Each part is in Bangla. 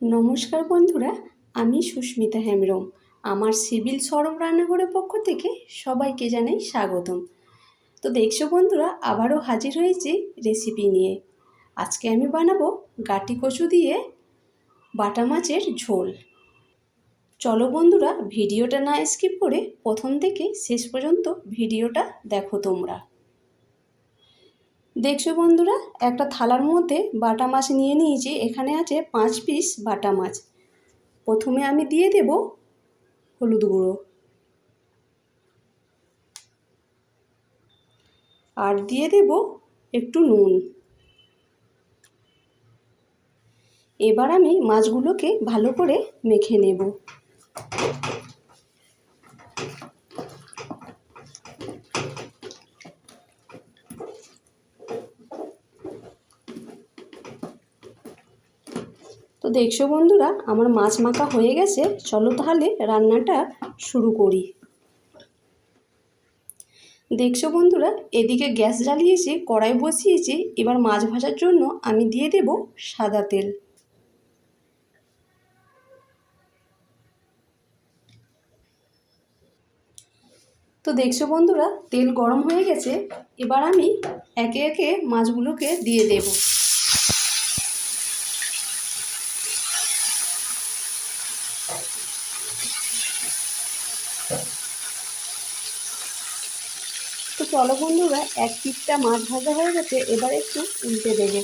নমস্কার বন্ধুরা, আমি সুস্মিতা হেমব্রম। আমার সিভিল সরব রান্নাঘরের পক্ষ থেকে সবাইকে জানাই স্বাগতম। তো দেখছ বন্ধুরা, আবারও হাজির হয়েছি রেসিপি নিয়ে। আজকে আমি বানাবো গাটি কচু দিয়ে বাটা মাছের ঝোল। চলো বন্ধুরা, ভিডিওটা না স্কিপ করে প্রথম থেকে শেষ পর্যন্ত ভিডিওটা দেখো তোমরা। দেখছ বন্ধুরা, একটা থালার মধ্যে বাটা মাছ নিয়ে নিয়েছি। এখানে আছে পাঁচ পিস বাটা মাছ। প্রথমে আমি দিয়ে দেব হলুদ গুঁড়ো। আর দিয়ে দেব একটু নুন। এবার আমি মাছগুলোকে ভালো করে মেখে নেব। দেখছ বন্ধুরা, আমার মাছ মাখা হয়ে গেছে। চলো তাহলে রান্নাটা শুরু করি। দেখছ বন্ধুরা, এদিকে গ্যাস জ্বালিয়েছি, কড়াই বসিয়েছি। এবার মাছ ভাজার জন্য আমি দিয়ে দেব সাদা তেল। তো দেখছ বন্ধুরা, তেল গরম হয়ে গেছে। এবার আমি একে একে মাছগুলোকে দিয়ে দেবো। তো চলো বন্ধুরা, এক পিঠটা মাছ ভাজা হয়ে গেছে, এবার একটু উল্টে দেবো।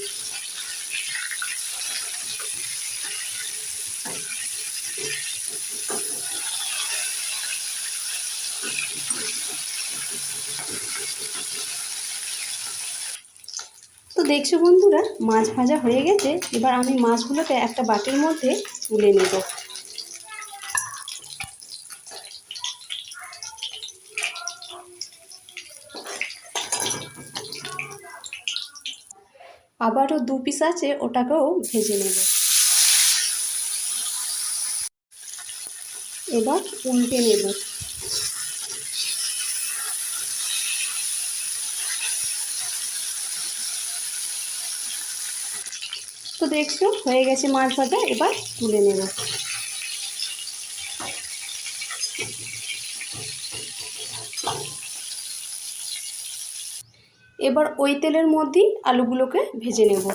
তো দেখছ বন্ধুরা, মাছ ভাজা হয়ে গেছে, এবার আমি মাছগুলোকে একটা বাটির মধ্যে তুলে নেব। আবারও দু পিস আছে, ওটাকেও ভেজে নেব। এবার উল্টে নেব। তো দেখছ, হয়ে গেছে মাছ ভাজা, এবার তুলে নেব। এবার ওই তেলের মধ্যেই আলুগুলোকে ভেজে নেব।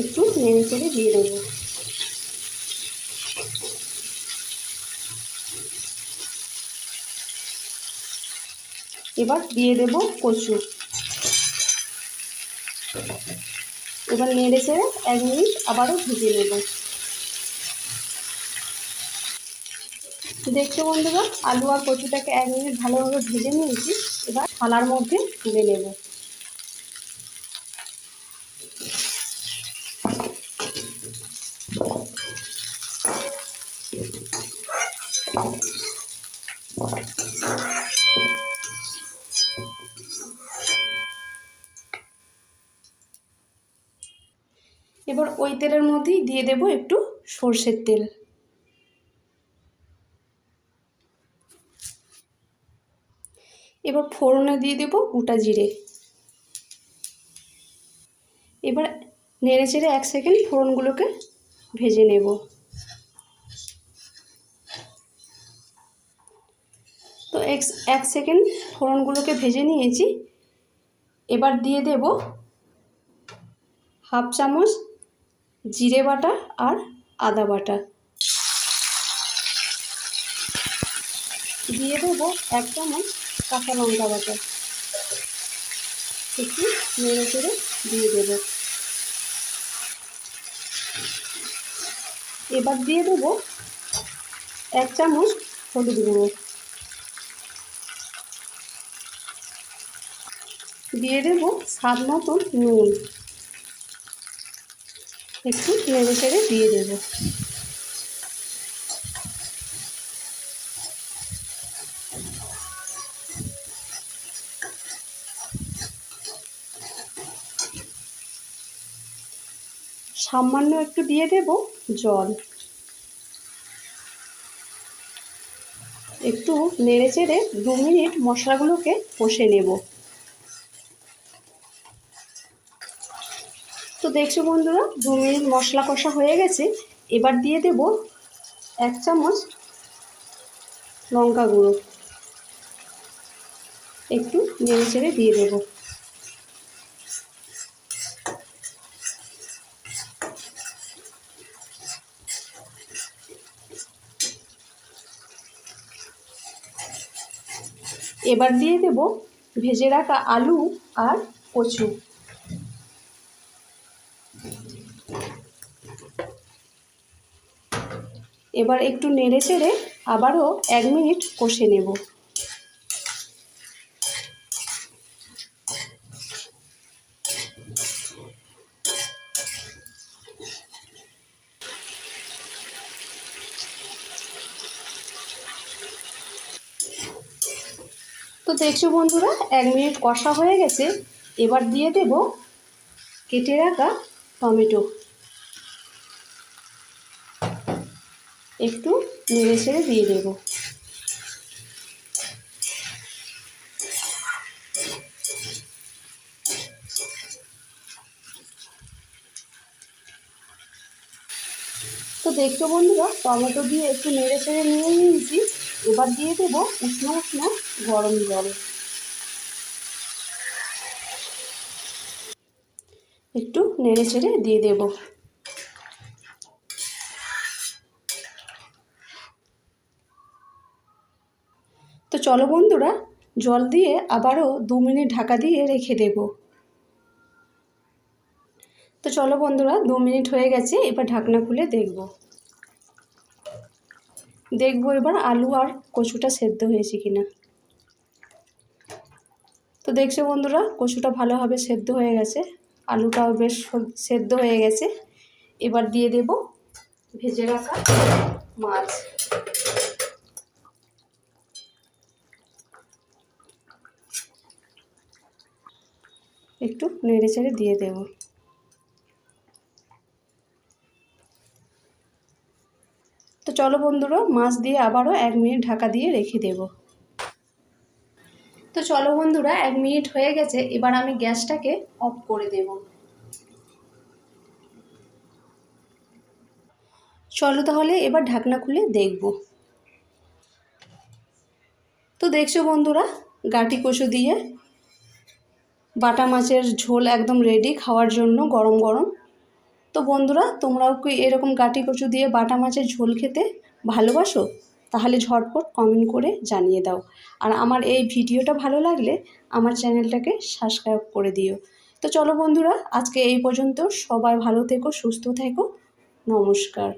একটু নেড়ে চেড়ে দিয়ে দেবো। এবার দিয়ে দেব কচু। এবার নেড়ে চেড়ে এক মিনিট আবারও ভেজে নেব। দেখছ বন্ধুরা, আলু আর কচুটাকে এক মিনিট ভালোভাবে ভেজে নিয়েছি। এবার থালার মধ্যে তুলে নেব। এবার ওই তেলের মধ্যেই দিয়ে দেব একটু সর্ষের তেল। এবার ফোড়নে দিয়ে দেব গোটা জিরে। এবার নেড়ে চেড়ে এক সেকেন্ড ফোড়নগুলোকে ভেজে নেব। তো এক এক সেকেন্ড ফোড়নগুলোকে ভেজে নিয়েছি। এবার দিয়ে দেব হাফ চামচ জিরে বাটা আর আদা বাটা। দিয়ে দেবো এক চামচ কাঁচা লঙ্কা বাটা। একটু নেড়ে চেড়ে দিয়ে দেব। এবার দিয়ে দেবো এক চামচ হলুদ গুঁড়ো। দিয়ে দেবো স্বাদ মতন নুন। একটু নেড়ে চেড়ে দিয়ে দেবো। সামান্য একটু দিয়ে দেব জল। একটু নেড়ে চেড়ে দু মিনিট মশলাগুলোকে কষে নেব। তো দেখছ বন্ধুরা, দু মিনিট মশলা কষা হয়ে গেছে। এবার দিয়ে দেব এক চামচ লঙ্কা গুঁড়ো। একটু নেড়ে চেড়ে দিয়ে দেবো। এবার দিয়ে দেব ভেজে রাখা আলু আর কচু। এবার একটু নেড়ে চেড়ে আবারও এক মিনিট কষে নেব। তো দেখছ বন্ধুরা, এক মিনিট কষা হয়ে গেছে। এবার দিয়ে দেব কেটে রাখা টমেটো। একটু নেড়ে ছেড়ে দিয়ে দেব। তো দেখছ বন্ধুরা, টমেটো দিয়ে একটু নেড়ে ছেড়ে নিয়ে নিয়েছি। এবার দিয়ে দেবো উষ্ণ উষ্ণ গরম জল। একটু নেড়ে চেড়ে দিয়ে দেব। তো চলো বন্ধুরা, জল দিয়ে আবারও দু মিনিট ঢাকা দিয়ে রেখে দেব। তো চলো বন্ধুরা, দু মিনিট হয়ে গেছে, এবার ঢাকনা খুলে দেখব। দেখব এবার আলু আর কচুটা সেদ্ধ হয়েছে কিনা। তো দেখছ বন্ধুরা, কচুটা ভালোভাবে সেদ্ধ হয়ে গেছে। আলুটাও বেশ সেদ্ধ হয়ে গেছে। এবার দিয়ে দেব ভেজে রাখা মাছ। একটু নেড়ে চেড়ে দিয়ে দেব। চলো বন্ধুরা, মাছ দিয়ে আবারও এক মিনিট ঢাকা দিয়ে রেখে দেব। তো চলো বন্ধুরা, এক মিনিট হয়ে গেছে, এবার আমি গ্যাসটাকে অফ করে দেব। চলো তাহলে এবার ঢাকনা খুলে দেখব। তো দেখছ বন্ধুরা, গাটি কচু দিয়ে বাটা মাছের ঝোল একদম রেডি খাওয়ার জন্য গরম গরম। তো বন্ধুরা, তোমরাও কি এরকম গাটি কচু দিয়ে বাটা মাছের ঝোল খেতে ভালোবাসো? তাহলে ঝটপট কমেন্ট করে জানিয়ে দাও। আর আমার এই ভিডিওটা ভালো লাগলে আমার চ্যানেলটাকে সাবস্ক্রাইব করে দিও। তো চলো বন্ধুরা, আজকে এই পর্যন্ত সবাই ভালো থেকো, সুস্থ থেকো। নমস্কার।